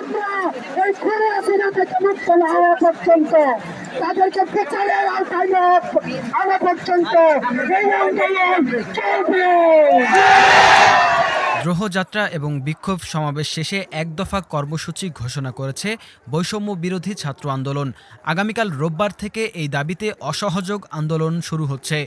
আমরা এই খুনে হাসিনা থেকে মুক্ত না হওয়া পর্যন্ত তাদেরকে বিচারের আওতায় না আনা পর্যন্ত এই আন্দোলন চলবে গ্রহযাত্রা এবং বিক্ষোভ সমাবেশ শেষে এক দফা কর্মসূচি ঘোষণা করেছে বৈষম্য বিরোধী ছাত্র আন্দোলন। আগামীকাল রোববার থেকে এই দাবিতে অসহযোগ আন্দোলন শুরু হচ্ছে।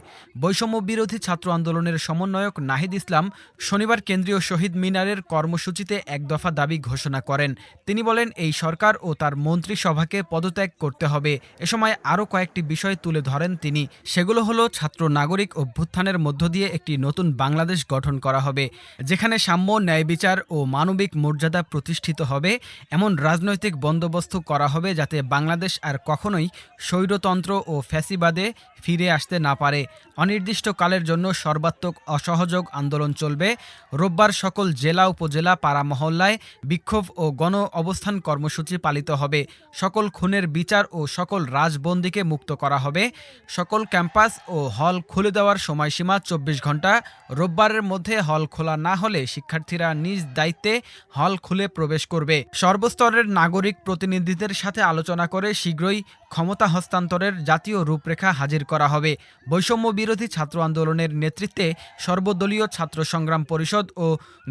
বৈষম্য বিরোধী ছাত্র আন্দোলনের সমন্বয়ক নাহিদ ইসলাম শনিবার কেন্দ্রীয় শহীদ মিনারের কর্মসূচিতে এক দফা দাবি ঘোষণা করেন। তিনি বলেন, এই সরকার ও তার মন্ত্রিসভাকে পদত্যাগ করতে হবে। এ সময় আরও কয়েকটি বিষয় তুলে ধরেন তিনি। সেগুলো হলো ছাত্র নাগরিক অভ্যুত্থানের মধ্য দিয়ে একটি নতুন বাংলাদেশ গঠন করা হবে, যেখানে সাম্য, ন্যায় বিচার ও মানবিক মর্যাদা প্রতিষ্ঠিত হবে, এমন রাজনৈতিক বন্দোবস্ত করা হবে যাতে বাংলাদেশ আর কখনোই স্বৈরতন্ত্র ও ফ্যাসিবাদে ফিরে আসতে না পারে। অনির্দিষ্টকালের জন্য সর্বাত্মক অসহযোগ আন্দোলন চলবে। রোববার সকল জেলা উপজেলা পাড়া মহল্লায় বিক্ষোভ ও গণ অবস্থান কর্মসূচি পালিত হবে। সকল খুনের বিচার ও সকল রাজবন্দীকে মুক্ত করা হবে। সকল ক্যাম্পাস ও হল খুলে দেওয়ার সময়সীমা চব্বিশ ঘণ্টা রোববারের মধ্যে হল খোলা না হলে শিক্ষার্থীরা নিজ দায়িত্বে হল খুলে প্রবেশ করবে। সর্বস্তরের নাগরিক প্রতিনিধিদের সাথে আলোচনা করে শীঘ্রই ক্ষমতা হস্তান্তরের জাতীয় রূপরেখা হাজির করা হবে। বৈষম্য বিরোধী ছাত্র আন্দোলনের নেতৃত্বে সর্বদলীয় ছাত্র সংগ্রাম পরিষদ ও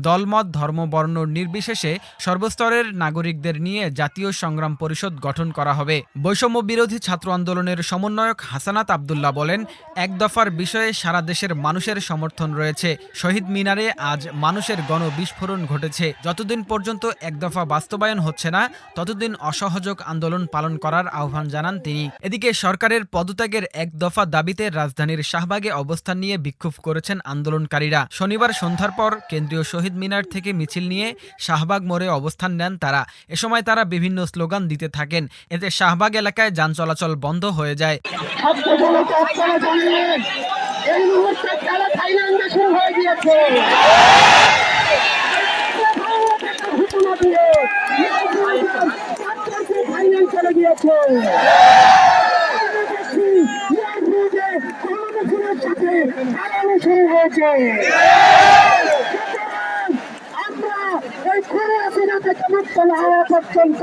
দলমত ধর্মবর্ণ নির্বিশেষে সর্বস্তরের নাগরিকদের নিয়ে জাতীয় সংগ্রাম পরিষদ গঠন করা হবে। বৈষম্য বিরোধী ছাত্র আন্দোলনের সমন্বয়ক হাসানাত আবদুল্লাহ বলেন, এক দফার বিষয়ে সারা দেশের মানুষের সমর্থন রয়েছে। শহীদ মিনারে আজ মানুষের গণ বিস্ফোরণ ঘটেছে। যতদিন পর্যন্ত এক দফা বাস্তবায়ন হচ্ছে না, ততদিন অসহযোগ আন্দোলন পালন করার আহ্বান জানান তিনি। এদিকে সরকারের পদত্যাগের এক দফা দাবিতে রাজধানীর শাহবাগে অবস্থান নিয়ে বিক্ষোভ করেছেন আন্দোলনকারীরা। শনিবার সন্ধ্যার পর কেন্দ্রীয় শহীদ মিনার থেকে মিছিল নিয়ে শাহবাগ মোড়ে অবস্থান নেন তারা। এ সময় তারা বিভিন্ন স্লোগান দিতে থাকেন। এতে শাহবাগ এলাকায় যান চলাচল বন্ধ হয়ে যায়। এই মুহূর্তে খেলা থাইল্যান্ডে শুরু হয়ে গিয়েছে। ঘোষণা দিয়ে থাইল্যান্ড চলে গিয়েছে সাথে আগামী শুরু হয়েছে আমরা এই থেকে মুক্ত না পর্যন্ত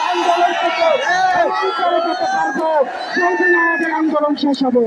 আন্দোলন থেকে শেষ হবে।